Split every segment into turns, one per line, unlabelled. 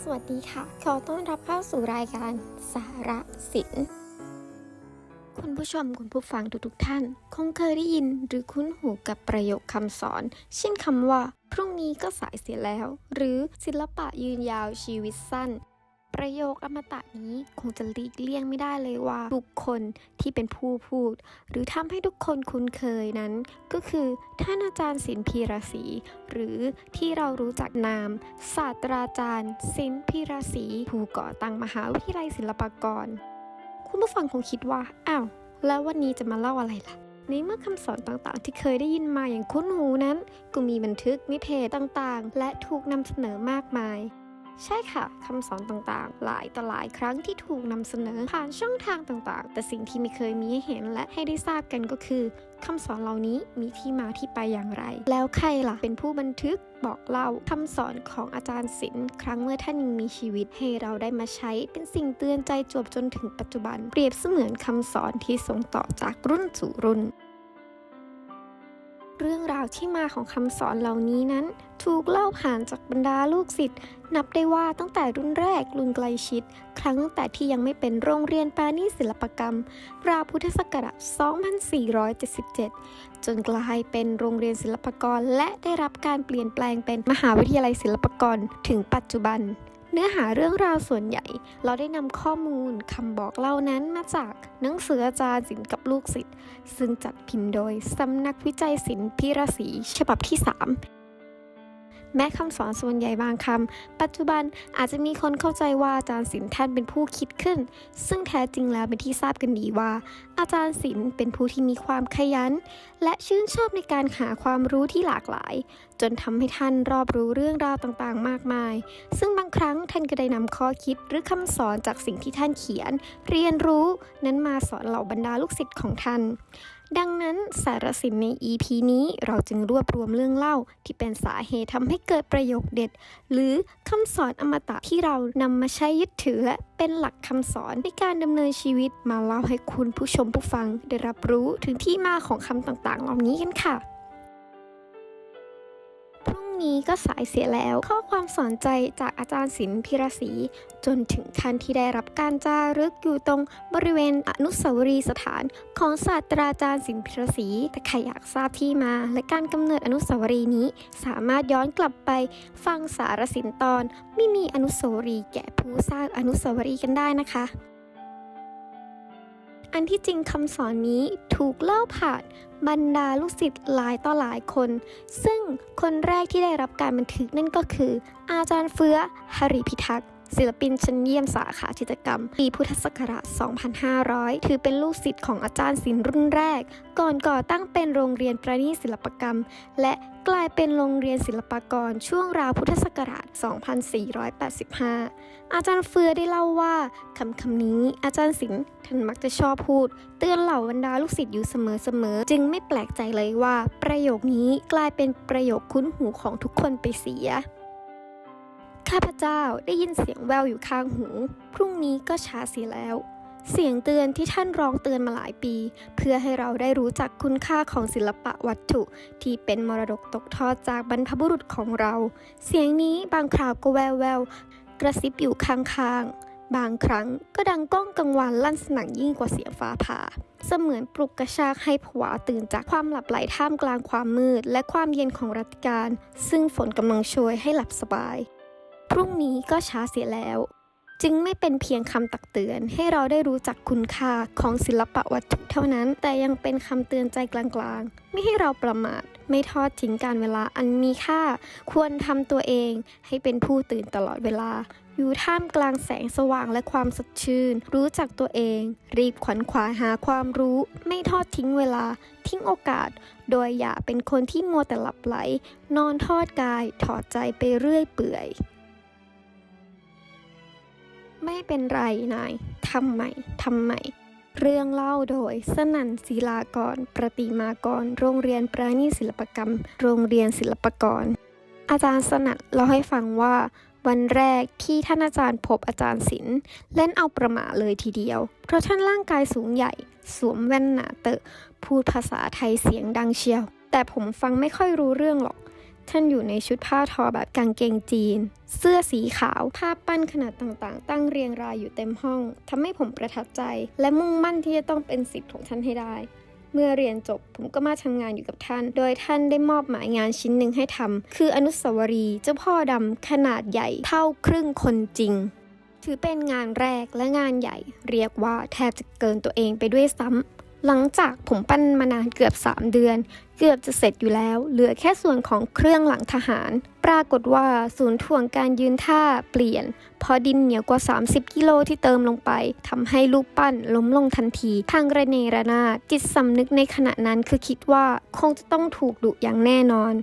สวัสดีค่ะ ขอต้อนรับเข้าสู่รายการสาระศิน คุณผู้ชมคุณผู้ฟังทุกๆท่าน คงเคยได้ยินหรือคุ้นหูกับประโยคคำสอน เช่นคำว่า พรุ่งนี้ก็สายเสียแล้ว หรือศิลปะยืนยาวชีวิตสั้น ประโยคอมตะนี้คงจะหลีกเลี่ยงไม่ได้เลยว่า บุคคลที่เป็นผู้พูด หรือทำให้ทุกคนคุ้นเคยนั้น ก็คือท่านอาจารย์ศิลป์พีระศรีหรือที่เรารู้จักนาม ศาสตราจารย์ศิลป์พีระศรีผู้ก่อตั้งมหาวิทยาลัยศิลปากร คุณผู้ฟังคงคิดว่าอ้าวแล้ววันนี้จะมาเล่าอะไรล่ะในเมื่อคำสอนต่างๆ ที่เคยได้ยินมาอย่างคุ้นหูนั้น ก็มีบันทึกนิเทศต่างๆ และถูกนำเสนอมากมาย ใช่ค่ะคำสอนต่างๆ หลายต่อหลายครั้งที่ถูกนำเสนอผ่านช่องทางต่างๆ แต่สิ่งที่ไม่เคยมีให้เห็นและให้ได้ทราบกันก็คือคำสอนเหล่านี้มีที่มาที่ไปอย่างไร แล้วใครล่ะ เป็นผู้บันทึกบอกเล่าคำสอนของอาจารย์ศิลป์ครั้งเมื่อท่านยังมีชีวิตให้เราได้มาใช้เป็นสิ่งเตือนใจจวบจนถึงปัจจุบัน เปรียบเสมือนคำสอนที่ส่งต่อจากรุ่นสู่รุ่น เรื่องราวที่มาของคำสอนเหล่านี้นั้น ถูกเล่าผ่านจากบรรดาลูกศิษย์นับได้ว่าตั้งแต่รุ่นแรกรุ่นไกลชิด ครั้งตั้งแต่ที่ยังไม่เป็นโรงเรียนปานีศิลปกรรม ราวพุทธศักราช 2477 จนกลายเป็นโรงเรียนศิลปกรและได้รับการเปลี่ยนแปลงเป็นมหาวิทยาลัยศิลปกรถึงปัจจุบัน เนื้อหาเรื่องราวส่วนใหญ่ เราได้นำข้อมูลคำบอกเล่านั้นมาจากหนังสืออาจารย์ศิลป์กับลูกศิษย์ซึ่งจัดพิมพ์โดยสำนักวิจัยศิลป์พิรศรีฉบับที่ 3 แม้คำสอนส่วนใหญ่บางคำปัจจุบันอาจจะมีคนเข้าใจว่าอาจารย์ศิลป์ท่านเป็นผู้คิดขึ้น ซึ่งแท้จริงแล้วเป็นที่ทราบกันดีว่า อาจารย์ศิลป์เป็นผู้ที่มีความขยัน และชื่นชอบในการหาความรู้ที่หลากหลาย จนทำให้ท่านรอบรู้เรื่องราวต่างๆ มากมาย ซึ่งบางครั้งท่านก็ได้นำข้อคิดหรือคำสอนจากสิ่งที่ท่านเขียน เรียนรู้นั้นมาสอนเหล่าบรรดาลูกศิษย์ของท่าน ดังนั้นสารสินใน EP นี้เราจึงรวบรวมเรื่องเล่าที่เป็นสาเหตุทำให้เกิดประโยคเด็ด หรือคำสอนอมตะที่เรานำมาใช้ยึดถือและเป็นหลักคำสอนในการดำเนินชีวิตมาเล่าให้คุณผู้ชมผู้ฟังได้รับรู้ถึงที่มาของคำต่างๆเหล่านี้กันค่ะ พรุ่งนี้ก็สายเสียแล้ว ข้อความสอนใจจากอาจารย์ศิลป์พิรศรีจนถึงขั้นที่ได้รับการจารึกอยู่ตรงบริเวณอนุสาวรีย์สถานของศาสตราจารย์ศิลป์พิรศรีแต่ใครอยากทราบที่มาและการกำเนิดอนุสาวรีย์นี้ สามารถย้อนกลับไปฟังสารสินตอน ไม่มีอนุสาวรีย์แก่ผู้สร้างอนุสาวรีย์กันได้นะคะ อันที่จริงคำสอนนี้ถูกเล่าผ่านบรรดาลูกศิษย์หลายต่อหลายคน ซึ่งคนแรกที่ได้รับการบันทึกนั่นก็คือ อาจารย์เฟื้อหริพิทักษ์ ศิลปินชั้นเยี่ยมสาขาจิตรกรรม ปีพุทธศักราช 2500 ถือเป็นลูกศิษย์ของอาจารย์ศิลป์รุ่นแรก ก่อนก่อตั้งเป็นโรงเรียนประณีศิลปกรรม และกลายเป็นโรงเรียนศิลปากรช่วงราวพุทธศักราช 2485 อาจารย์เฟือได้เล่าว่าคำคำนี้อาจารย์ศิลป์ท่านมักจะชอบพูด เตือนเหล่าบรรดาลูกศิษย์อยู่เสมอๆ จึงไม่แปลกใจเลยว่า ประโยคนี้กลายเป็นประโยคคุ้นหูของทุกคนไปเสีย ข้าพเจ้าได้ยินเสียงแววอยู่ข้างหู พรุ่งนี้ก็ช้าเสียแล้ว เสียงเตือนที่ท่านร้องเตือนมาหลายปี เพื่อให้เราได้รู้จักคุณค่าของศิลปะวัตถุ ที่เป็นมรดกตกทอดจากบรรพบุรุษของเรา เสียงนี้บางคราวก็แววแววกระซิบอยู่ข้างๆ บางครั้งก็ดังก้องกังวานลั่นสนั่นยิ่งกว่าเสียงฟ้าผ่า เสมือนปลุกกระชากให้ผวาตื่นจากความหลับไหลท่ามกลางความมืด และความเย็นของรัติการ ซึ่งฝนกำลังโชยให้หลับสบาย พรุ่งนี้ก็ช้าเสียแล้ว จึงไม่เป็นเพียงคำตักเตือน ให้เราได้รู้จักคุณค่าของศิลปะวัตถุเท่านั้น แต่ยังเป็นคำเตือนใจกลางๆ ไม่ให้เราประมาท ไม่ทอดทิ้งการเวลาอันมีค่า ควรทำตัวเอง ให้เป็นผู้ตื่นตลอดเวลา อยู่ท่ามกลางแสงสว่างและความสดชื่น รู้จักตัวเอง รีบขวัญขวายหาความรู้ ไม่ทอดทิ้งเวลา ทิ้งโอกาส โดยอย่าเป็นคนที่มัวแต่หลับไหล นอนทอดกาย ถอดใจไปเรื่อยเปื่อย ไม่เป็นไรนาย ทำใหม่ ทำใหม่ เรื่องเล่าโดยสนั่นศิลากร ประติมากร โรงเรียนประณีศิลปกรรม โรงเรียนศิลปกร อาจารย์สนั่นเล่าให้ฟังว่า วันแรกที่ท่านอาจารย์พบอาจารย์ศิลป์เล่นเอาประหมาเลยทีเดียว เพราะท่านร่างกายสูงใหญ่ สวมแว่นหนาเตอะ พูดภาษาไทยเสียงดังเชียว แต่ผมฟังไม่ค่อยรู้เรื่องหรอก ท่านอยู่ในชุดผ้าทอแบบกางเกงจีน เสื้อสีขาวภาพปั้นขนาดต่างๆ ตั้งเรียงรายอยู่เต็มห้องทำให้ผมประทับใจ และมุ่งมั่นที่จะต้องเป็นสิทธิ์ของท่านให้ได้ เมื่อเรียนจบผมก็มาทำงานอยู่กับท่าน โดยท่านได้มอบหมายงานชิ้นหนึ่งให้ทำคืออนุสาวรีย์เจ้าพ่อดำขนาดใหญ่เท่าครึ่งคนจริงถือเป็นงานแรกและงานใหญ่ เรียกว่าแทบจะเกินตัวเองไปด้วยซ้ำ หลังจากผมปั้นมานานเกือบ 3 เดือน เกือบจะเสร็จอยู่แล้ว เหลือแค่ส่วนของเครื่องหลังทหาร ปรากฏว่าศูนย์ถ่วงการยืนท่าเปลี่ยน พอดินเหนียวกว่า 30 กิโลที่เติมลงไปทำให้ลูกปั้นล้มลงทันทีทางระเนระนาดจิตสำนึกในขณะนั้นคือคิดว่าคงจะต้องถูกดุอย่างแน่นอน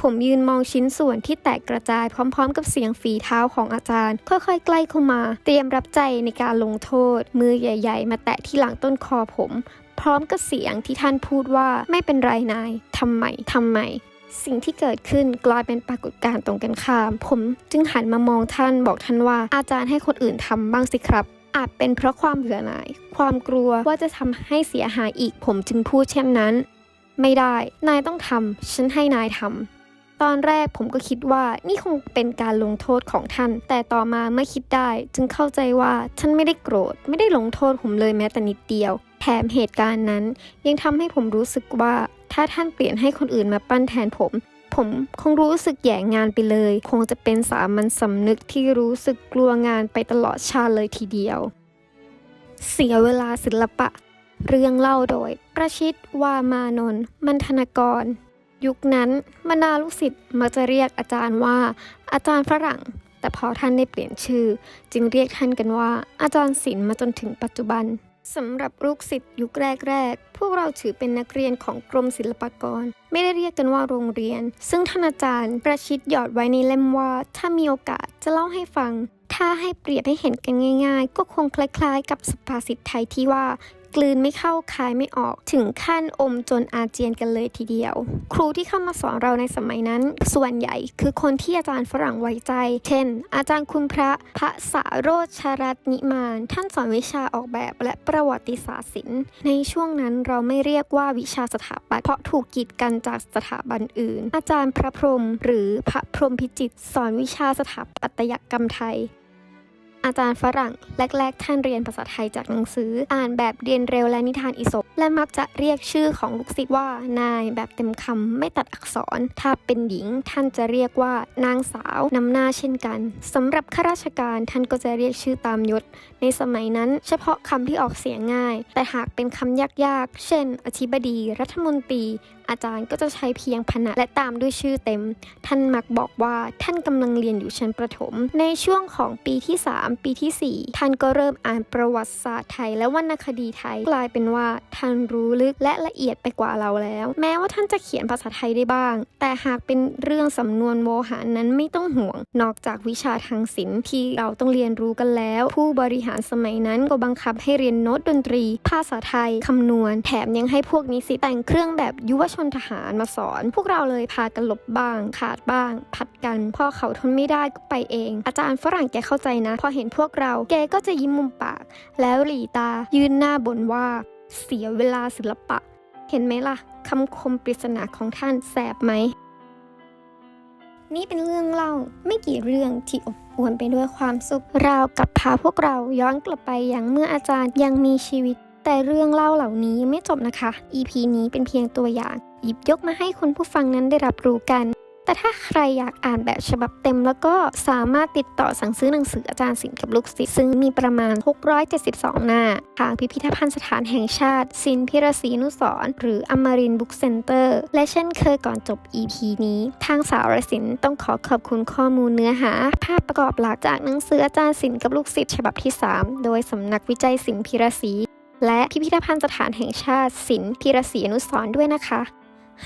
ผมยืนมองชิ้นส่วนที่แตกกระจายพร้อมๆ กับเสียงฝีเท้าของอาจารย์ ค่อยๆ ใกล้เข้ามา เตรียมรับใจในการลงโทษ มือใหญ่ ๆ มาแตะที่หลังต้นคอผม พร้อมกับเสียงที่ท่านพูดว่าไม่เป็นไรนายทำไมทำไม สิ่งที่เกิดขึ้นกลายเป็นปรากฏการณ์ตรงกันข้าม ผมจึงหันมามองท่านบอกท่านว่าอาจารย์ให้คนอื่นทำบ้างสิครับ อาจเป็นเพราะความเบื่อหน่าย ความกลัวว่าจะทำให้เสียหายอีก ผมจึงพูดเช่นนั้น ไม่ได้ นายต้องทำฉันให้นายทำตอนแรกผมก็คิดว่านี่คงเป็นการลงโทษของท่าน แต่ต่อมาเมื่อคิดได้จึงเข้าใจว่าท่านไม่ได้โกรธ ไม่ได้ลงโทษผมเลยแม้แต่นิดเดียว แถมเหตุการณ์นั้น ยังทำให้ผมรู้สึกว่า ถ้าท่านเปลี่ยนให้คนอื่นมาปั้นแทนผม ผมคงรู้สึกแย่งานไปเลย คงจะเป็นสามัญสำนึกที่รู้สึกกลัวงานไปตลอดชาเลยทีเดียว เสียเวลาศิลปะ เรื่องเล่าโดย ประชิตวามานนท์มันธนกร ยุคนั้นบรรดาลูกศิษย์มักจะเรียกอาจารย์ว่า อาจารย์ฝรั่งแต่พอท่านได้เปลี่ยนชื่อ จึงเรียกท่านกันว่า อาจารย์ศิลป์มาจนถึงปัจจุบัน สำหรับลูกศิษย์ยุคแรก ๆ พวกเราถือเป็นนักเรียนของกรมศิลปากร ไม่ได้เรียกกันว่าโรงเรียน ซึ่งท่านอาจารย์ประชิดหยอดไว้ในเล่มว่า ถ้ามีโอกาสจะเล่าให้ฟัง ถ้าให้เปรียบให้เห็นกันง่าย ๆ ก็คงคล้าย ๆ กับสุภาษิตไทยที่ว่า กลืนไม่เข้าคายไม่ออก ถึงขั้นอมจนอาเจียนกันเลยทีเดียว ครูที่เข้ามาสอนเราในสมัยนั้น ส่วนใหญ่คือคนที่อาจารย์ฝรั่งไว้ใจ เช่น อาจารย์คุณพระพระสาโรชรัตนิมาน ท่านสอนวิชาออกแบบและประวัติศาสตร์ศิลป์ ในช่วงนั้นเราไม่เรียกว่าวิชาสถาปัตย์เพราะถูกกีดกันจากสถาบันอื่น อาจารย์พระพรหมหรือพระพรหมพิจิตสอนวิชาสถาปัตยกรรมไทย อาจารย์ฝรั่ง แรก ๆ ท่านเรียนภาษาไทยจากหนังสือ อ่านแบบเรียนเร็วและนิทานอิศบและมักจะเรียกชื่อของลูกศิษย์ว่านายแบบเต็มคำไม่ตัดอักษร ถ้าเป็นหญิงท่านจะเรียกว่านางสาวนำหน้าเช่นกันสำหรับข้าราชการท่านก็จะเรียกชื่อตามยศ ในสมัยนั้น เฉพาะคำที่ออกเสียงง่าย แต่หากเป็นคำยากๆ เช่น อธิบดี รัฐมนตรี อาจารย์ก็จะใช้เพียงพนะและตามด้วยชื่อเต็ม ท่านมักบอกว่าท่านกำลังเรียนอยู่ชั้นประถม ในช่วงของปีที่ 3ปีที่ 4 ท่านก็เริ่มอ่านประวัติศาสตร์ไทย และวรรณคดีไทยกลายเป็นว่าท่านรู้ลึกและละเอียดไปกว่าเราแล้ว แม้ว่าท่านจะเขียนภาษาไทยได้บ้าง แต่หากเป็นเรื่องสำนวนโวหารนั้นไม่ต้องห่วง นอกจากวิชาทางศิลป์ที่เราต้องเรียนรู้กันแล้ว ผู้บริหารสมัยนั้นก็บังคับให้เรียนโน้ตดนตรี ภาษาไทยคำนวณ แถมยังให้พวกนิสิตแต่งเครื่องแบบยุวชนทหารมาสอน พวกเราเลยพากันหลบบ้าง ขาดบ้าง ผัดกัน พ่อเขาทนไม่ได้ก็ไปเอง อาจารย์ฝรั่งแกเข้าใจนะพอเห็นพวกเรา แกก็จะยิ้มมุมปาก แล้วหลีตายืนหน้าบ่นว่า เสียเวลาศิลปะ เห็นไหมล่ะคำคมปริศนาของท่านแสบไหม นี่เป็นเรื่องเล่าไม่กี่เรื่องที่อบอวลไปด้วยความสุข ราวกับพาพวกเราย้อนกลับไปอย่างเมื่ออาจารย์ยังมีชีวิต แต่เรื่องเล่าเหล่านี้ไม่จบนะคะ EP นี้เป็นเพียงตัวอย่าง หยิบยกมาให้คุณผู้ฟังนั้นได้รับรู้กัน แต่ถ้าใครอยากอ่านแบบฉบับเต็ม แล้วก็สามารถติดต่อสั่งซื้อหนังสืออาจารย์ศิลป์กับลูกศิษย์ซึ่งมีประมาณ 672 หน้า ทางพิพิธภัณฑ์สถานแห่งชาติศิลพิรศรีนุสรหรืออมรินบุ๊กเซ็นเตอร์และเช่นเคยก่อนจบ EP นี้ ทางสาวรศิลป์ต้องขอขอบคุณข้อมูลเนื้อหา ภาพประกอบหลักจากหนังสืออาจารย์ศิลป์กับลูกศิษย์ฉบับที่ 3 โดยสำนักวิจัยศิลพิรศรีและพิพิธภัณฑ์สถานแห่งชาติศิลป์พิรศรีอนุสรด้วยนะคะ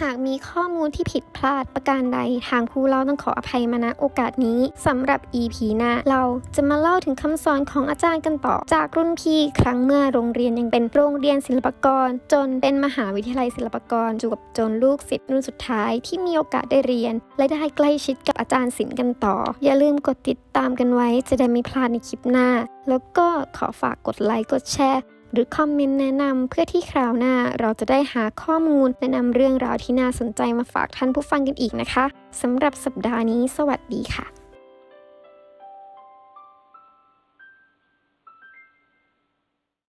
หากมีข้อมูลที่ผิดพลาดประการใด ทางผู้เล่าต้องขออภัยมาณโอกาสนี้สำหรับ EP หน้า เราจะมาเล่าถึงคำสอนของอาจารย์กันต่อ จากรุ่นพี่ครั้งเมื่อโรงเรียนยังเป็นโรงเรียนศิลปกร จนเป็นมหาวิทยาลัยศิลปกรจวบจนลูกศิษย์รุ่นสุดท้ายที่มีโอกาสได้เรียน และได้ใกล้ชิดกับอาจารย์ศิลป์กันต่อ อย่าลืมกดติดตามกันไว้ จะได้ไม่พลาดในคลิปหน้า แล้วก็ขอฝากกดไลค์กดแชร์ หรือคอมเมนต์แนะนำเพื่อที่คราวหน้าเราจะได้หาข้อมูลแนะนำเรื่องราวที่น่าสนใจมาฝากท่านผู้ฟังกันอีกนะคะสำหรับสัปดาห์นี้ สวัสดีค่ะ